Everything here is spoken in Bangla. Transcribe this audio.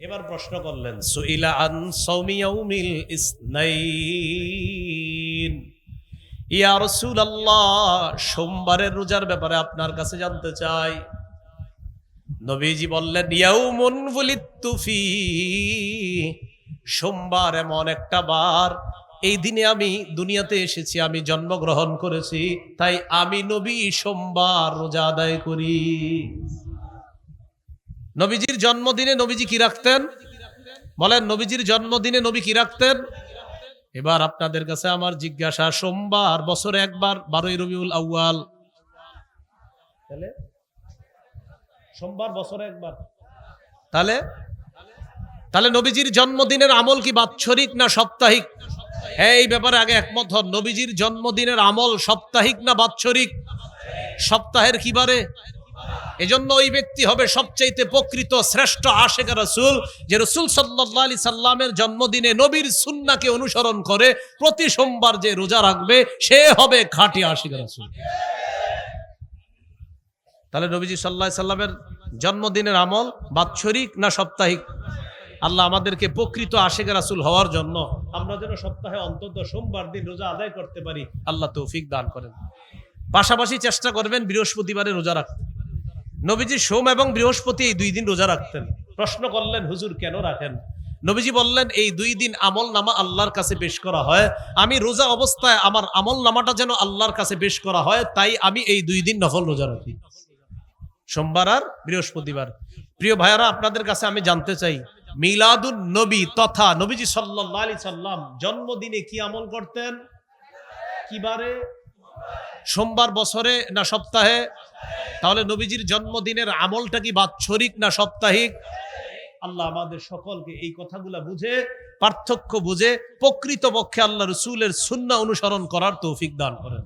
এবার প্রশ্ন করলেন, সুইলা আন সৌমিয়াউমিল ইসনাইন। ইয়া রাসূলুল্লাহ, সোমবারের রোজার ব্যাপারে আপনার কাছে জানতে চাই। নবীজি বললেন, ইয়াউমুন বুলিত্তু ফি। সোমবার এমন একটা বার, এই দিনে আমি দুনিয়াতে এসেছি, আমি জন্মগ্রহণ করেছি, তাই আমি নবী সোমবার রোজা আদায় করি। নবীজির জন্মদিনে নবীজি কি রাখতেন? বলেন, নবীজির জন্মদিনে নবী কি রাখতেন? এবার আপনাদের কাছে আমার জিজ্ঞাসা, সোমবার, বছরে একবার, বারোই রবিউল আউয়াল। সোমবার, বছরে একবার। তাহলে? তাহলে নবীজির জন্মদিনের আমল কি বাৎসরিক না সাপ্তাহিক? হ্যাঁ এই ব্যাপারে আগে একমত হন। নবীজির জন্মদিনের আমল সাপ্তাহিক না বাৎসরিক? সপ্তাহের কি বারে? এজন্য ওই ব্যক্তি হবে সবচাইতে প্রকৃত শ্রেষ্ঠ আশেখ রসুল, যে রসুল সাল্লাহ আলি সাল্লামের জন্মদিনে নবীর সুন্নাকে অনুসরণ করে প্রতি সোমবার যে রোজা রাখবে, সে হবে খাঁটি আশেখ রসুল। তাহলে নবীজি সাল্লাহ সাল্লামের জন্মদিনের আমল বাৎসরিক না সাপ্তাহিক? আল্লাহ আমাদেরকে প্রকৃত আশেখ রাসুল হওয়ার জন্য আমরা যেন সপ্তাহে অন্তত সোমবার দিন রোজা আদায় করতে পারি, আল্লাহ তৌফিক দান করেন। পাশাপাশি চেষ্টা করবেন বৃহস্পতিবারে রোজা রাখতে। নবীজি সোম এবং বৃহস্পতি এই দুই দিন রোজা রাখতেন। প্রশ্ন করলেন, হুজুর, কেন রাখেন? নবীজি বললেন, এই দুই দিন আমল নামা আল্লাহর কাছে পেশ করা হয়। আমি রোজা অবস্থায় আমার আমল নামাটা যেন আল্লাহর কাছে পেশ করা হয়, তাই আমি এই দুই দিন নফল রোজা রাখি। সোমবার আর বৃহস্পতিবার। প্রিয় ভাইয়ারা, আপনাদের কাছে আমি জানতে চাই, মিলাদুন নবী তথা নবীজি সাল্লাহ আলি সাল্লাম জন্মদিনে কি আমল করতেন? কিবারে? সোমবার বছরে না সপ্তাহে? তাহলে নবীজির জন্মদিনের আমলটা কি বাৎসরিক না সাপ্তাহিক? আল্লাহ আমাদের সকলকে এই কথাগুলা বুঝে, পার্থক্য বুঝে প্রকৃত পক্ষে আল্লাহ রসুলের সুন্না অনুসরণ করার তৌফিক দান করেন।